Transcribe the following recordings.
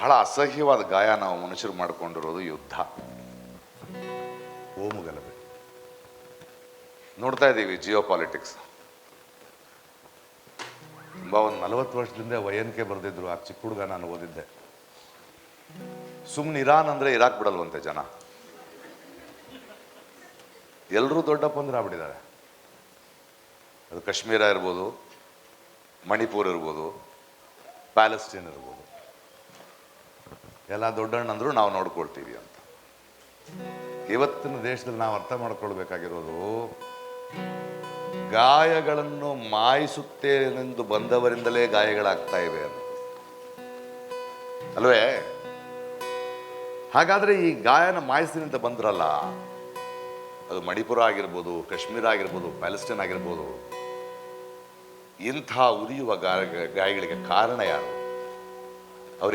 ಬಹಳ ಅಸಹ್ಯವಾದ ಗಾಯ ನಾವು ಮನುಷ್ಯರು ಮಾಡಿಕೊಂಡಿರೋದು ಯುದ್ಧ. ಓಮು ಗಲಭೆ ನೋಡ್ತಾ ಇದ್ದೀವಿ ಜಿಯೋ ಪಾಲಿಟಿಕ್ಸ್. ತುಂಬ ಒಂದು ನಲವತ್ತು ವರ್ಷದಿಂದ ವಯನ್ಕೆ ಬರೆದಿದ್ರು. ಆ ಚಿಕ್ಕ ಹುಡುಗ ನಾನು ಓದಿದ್ದೆ. ಸುಮ್ಮನೆ ಇರಾನ್ ಅಂದ್ರೆ ಇರಾಕ್ ಬಿಡಲ್ವಂತೆ ಜನ. ಎಲ್ಲರೂ ದೊಡ್ಡಪ್ಪಂದ್ರೆ ಆಗ್ಬಿಟ್ಟಿದ್ದಾರೆ. ಅದು ಕಾಶ್ಮೀರ ಇರ್ಬೋದು, ಮಣಿಪುರ್ ಇರ್ಬೋದು, ಪ್ಯಾಲೆಸ್ಟೀನ್ ಇರ್ಬೋದು. ಎಲ್ಲ ದೊಡ್ಡಣ್ಣ ಅಂದ್ರು ನಾವು ನೋಡ್ಕೊಳ್ತೀವಿ ಅಂತ. ಇವತ್ತಿನ ದೇಶದಲ್ಲಿ ನಾವು ಅರ್ಥ ಮಾಡ್ಕೊಳ್ಬೇಕಾಗಿರೋದು, ಗಾಯಗಳನ್ನು ಮಾಯಿಸುತ್ತೇನೆಂದು ಬಂದವರಿಂದಲೇ ಗಾಯಗಳಾಗ್ತಾ ಇವೆ ಅಂತ. ಅಲ್ವೇ? ಹಾಗಾದ್ರೆ ಈ ಗಾಯನ ಮಾಯಿಸ್ತೀನಿ ಅಂತ ಬಂದ್ರಲ್ಲ, ಅದು ಮಣಿಪುರ ಆಗಿರ್ಬೋದು, ಕಾಶ್ಮೀರ ಆಗಿರ್ಬೋದು, ಪ್ಯಾಲೆಸ್ಟೈನ್ ಆಗಿರ್ಬೋದು, ಇಂಥ ಉರಿಯುವ ಗಾಯ, ಗಾಯಗಳಿಗೆ ಕಾರಣ ಯಾರು? ಅವ್ರು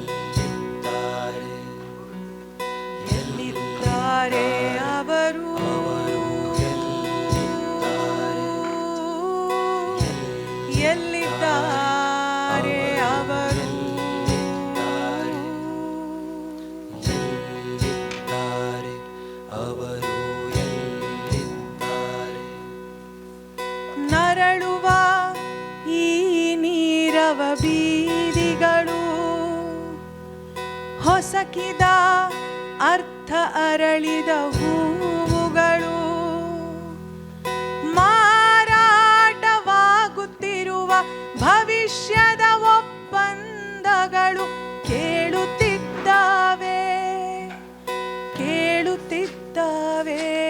ನರಳುವ ಈ ನೀರವ ಬೀದಿಗಳು. ಹೊಸಕಿದ ಅರ್ಥ ಅರಳಿದ ಹೂವುಗಳು. ಮಾರಾಟವಾಗುತ್ತಿರುವ ಭವಿಷ್ಯದ ಒಪ್ಪಂದಗಳು ಕೇಳುತ್ತಿದ್ದಾವೆ. ಕೇಳುತ್ತಿದ್ದಾವೆ.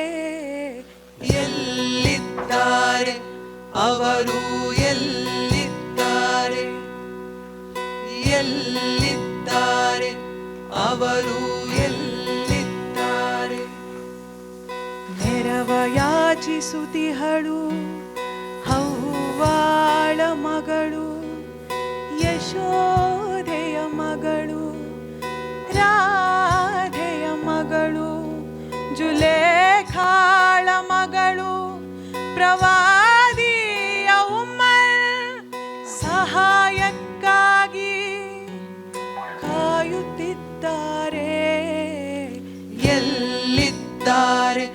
ಎಲ್ಲಿದ್ದಾರೆ? ಅವರು ಎಲ್ಲಿದ್ದಾರೆ? ಎಲ್ಲಿದ್ದಾರೆ? ಅವರು ಎಲ್ಲಿದ್ದಾರೆ? ನೆರವ ಯಾಚಿಸುತ್ತಿಹಳು ಹೌವಾಳ ಮಗಳು, ಯಶೋಧೆಯ ಮಗಳು, ರಾಧೆಯ ಮಗಳು, ಜುಲೇಖಾಳ ಮಗಳು ಪ್ರವಾದಿಯ ಸಹಾಯಕ್ಕಾಗಿ ಕಾಯುತ್ತಿದ್ದಾರೆ. ಎಲ್ಲಿದ್ದಾರೆ?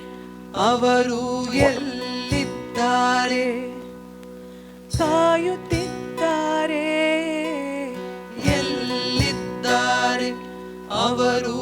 ಅವರು ಎಲ್ಲಿದ್ದಾರೆ? ಕಾಯುತ್ತಿದ್ದಾರೆ. ಎಲ್ಲಿದ್ದಾರೆ? ಅವರು